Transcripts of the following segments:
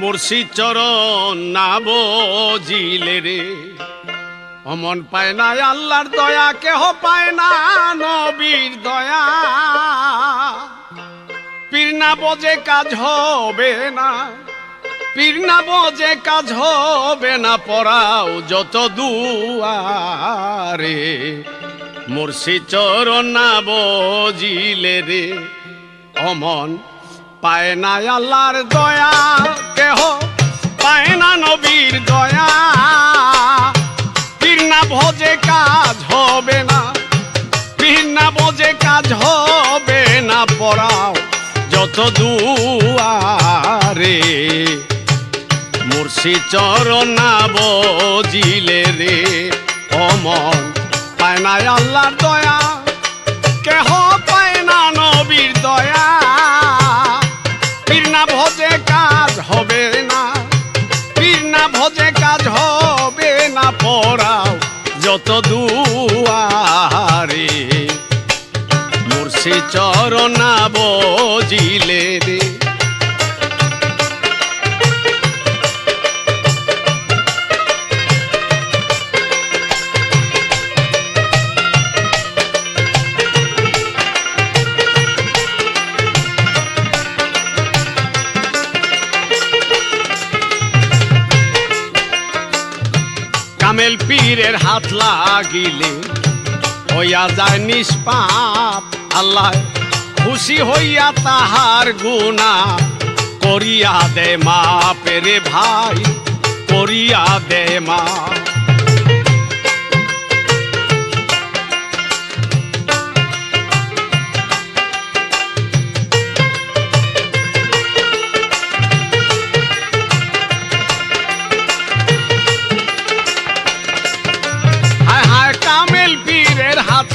মুর্শি চরণ না বজিলে রে। অমন পায় না আল্লাহর দয়া, কেহ পায় না নবীর দয়া। পীর না বোঝে কাজ হবে না, পীর না বোঝে কাজ হবে না, পড়াও যত দুয়ারে মুর্শি চরণ না বজিলে রে, অমন পায় না আল্লাহর দয়া। দুয়ারে, মুর্শি চরণা বজিলে রে। অমন পায় না আল্লাহর দয়া, কেহ পায় না নবীর দয়া। পীর না ভোজে চরণ বজিলে কামেল পীরের হাত লাগিলে হইয়া যায় নিষ্পাপ। আল্লাহ খুশি হইয়া তাহার গুণা করিয়া দে মা পেরে ভাই করিয়া দে মা।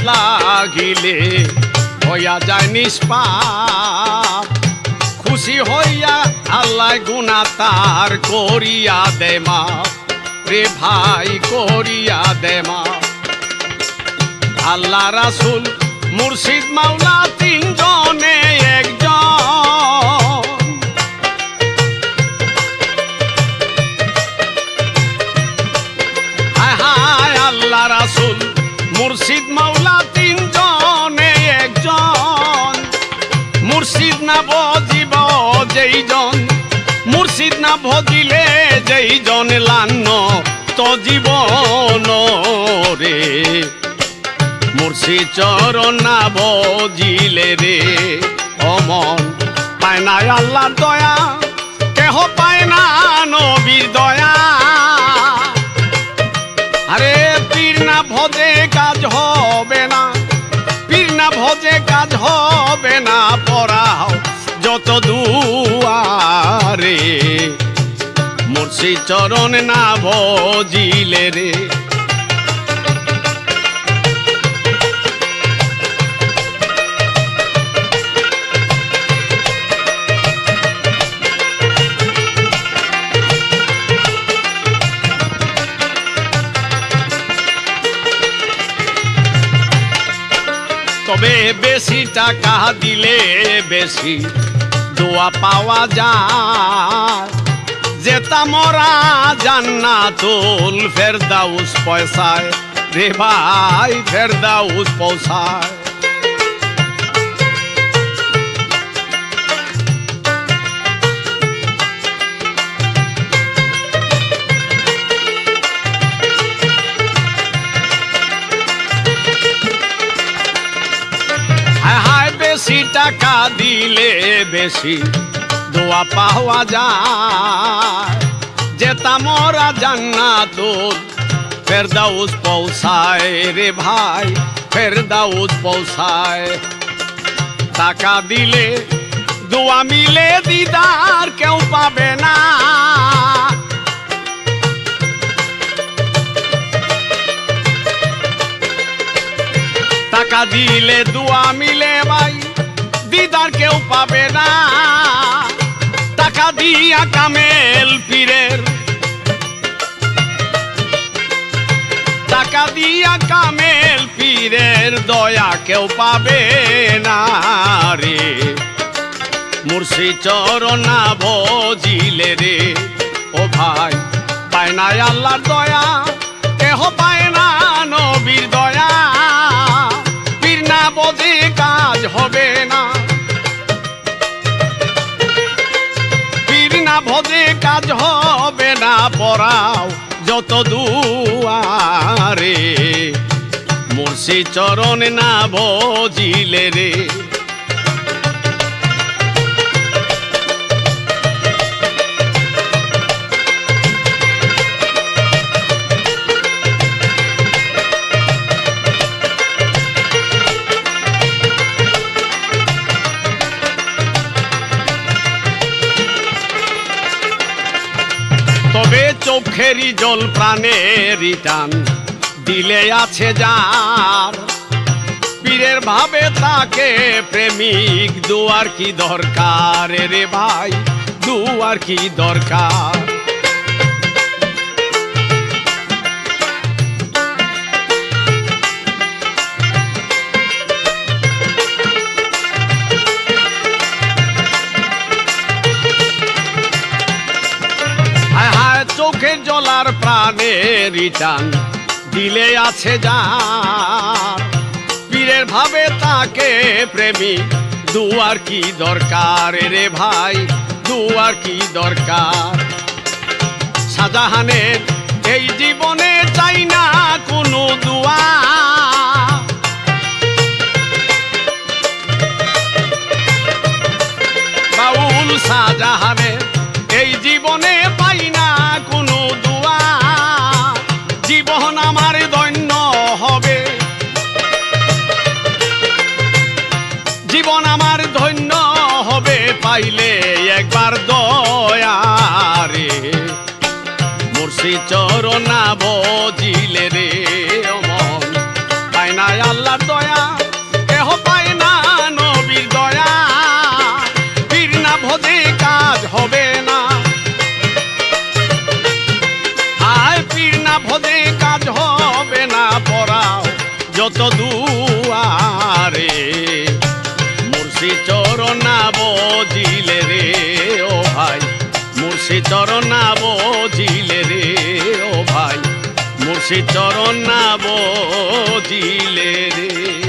লাগিলে হইয়া যায় নিষ্পাপ, খুশি হইয়া আল্লাহ গুণা তার করিয়া দে মা রে ভাই করিয়া দে মা আল্লাহ রাসুল, মুর্শিদ মাওলা তিনজনে একজন। হায় আল্লাহ রাসুল, মুর্শিদ মাওলা না বজিব যেই জন মুর্শিদ না ভজিলে যেই জন লান্ন তো রে। মুর্শিদ চরণ না বজিলে রে, অমন পায় না আল্লাহর দয়া, কেহ পায় না নবীর দয়া। কাজ হবে না পড়াও যত দুয়ারে। মুর্শি চরণ না ভজিলে রে তবে বেশি টাকা দিলে বেশি দোয়া পাওয়া যায়। যেতা মরা জান্নাতুল ফেরদাউস পয়সায়। রে ভাই, ফেরদাউস পৌঁছায়। বেশি। দোয়া পাওয়া যায়। যেতা মরা জান্নাতুল ফেরদাউস পৌঁছায় রে ভাই, ফেরদাউস পৌঁছায়। টাকা দিলে দোয়া মিলে দিদার কেউ পাবে না। টাকা দিলে দোয়া মিলে ভাই দিদার কেউ পাবে না। টাকা দিয়া কামেল পীরের। টাকা দিয়া কামেল পীরের দয়া কেউ পাবে না রে। মুর্শি চরণা ভজিলে রে। ও ভাই, পায় না আল্লাহর দয়া, কেহ পায় না নবীর দয়া। পীর না বোঝে কাজ হবে না। ভোজে কাজ হবে না পড়াও যত দুয়ারে। মুর্শি চরণ না ভজিলে রে চোখেরই জল প্রাণের টান দিলে আছে যার। পীরের ভাবে তাকে প্রেমিক, দুয়ার কি দরকার? রে ভাই, দুয়ার কি দরকার? প্রাণের টান দিলে আছে যার। পীরের ভাবে তাকে প্রেমী, দুয়ার কি দরকার রে ভাই? দুয়ার কি দরকার? শাহজাহানের এই জীবনে চাই না কোনো দুয়া বাউল শাহজাহানের এই জীবনে পাইলে একবার দয়ারে মুর্শি চরণা বজিলে রে অমন পায় না কাজ হবে না। ভোজে কাজ হবে না যত দুয়ারে। মুর্শি চরণা বজিলে রে, ও ভাই। মুর্শি চরণা বজিলে রে, ও ভাই। মুর্শি চরণা বজিলে রে।